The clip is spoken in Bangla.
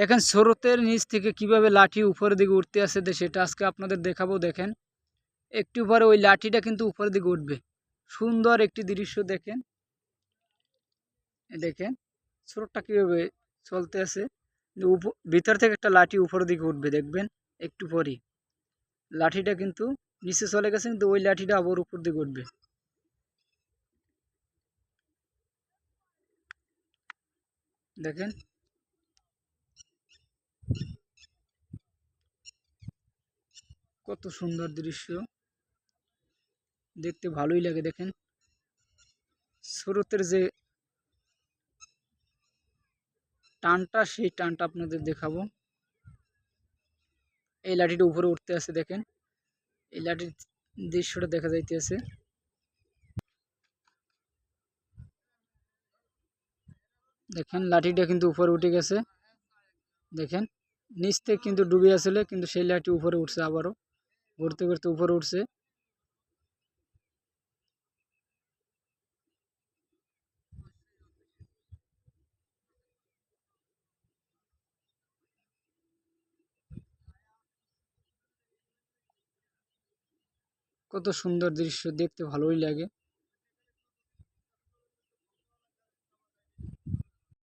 দেখেন স্রোতের নিচ থেকে কীভাবে লাঠি উপরের দিকে উঠতে আসে সেটা আজকে আপনাদের দেখাবো, দেখেন। একটু পরে ওই লাঠিটা কিন্তু উপরের দিকে উঠবে। সুন্দর একটি দৃশ্য, দেখেন। দেখেন, স্রোতটা কীভাবে চলতে আছে ভিতর থেকে একটা লাঠি উপরের দিকে উঠবে, দেখবেন, একটু পরই। লাঠিটা কিন্তু নিচে চলে গেছে, কিন্তু ওই লাঠিটা আবার উপর দিকে উঠবে। দেখেন কত সুন্দর দৃশ্য। দেখতে ভালোই লাগে দেখেন। স্রোতের যে টানটা, সেই টানটা আপনাদের দেখাবো। এই লাঠিটা উপরে উঠতে আছে দেখেন। এই লাঠির দৃশ্যটা দেখা যাইতেছে। দেখেন, লাঠিটা কিন্তু উপরে উঠে গেছে। দেখেন, নিচ থেকে কিন্তু ডুবে আসলে কিন্তু সেই লাঠি উপরে উঠছে আবারও। ঘুরতে ঘুরতে উপরে উঠছে। কত সুন্দর দৃশ্য দেখতে ভালোই লাগে।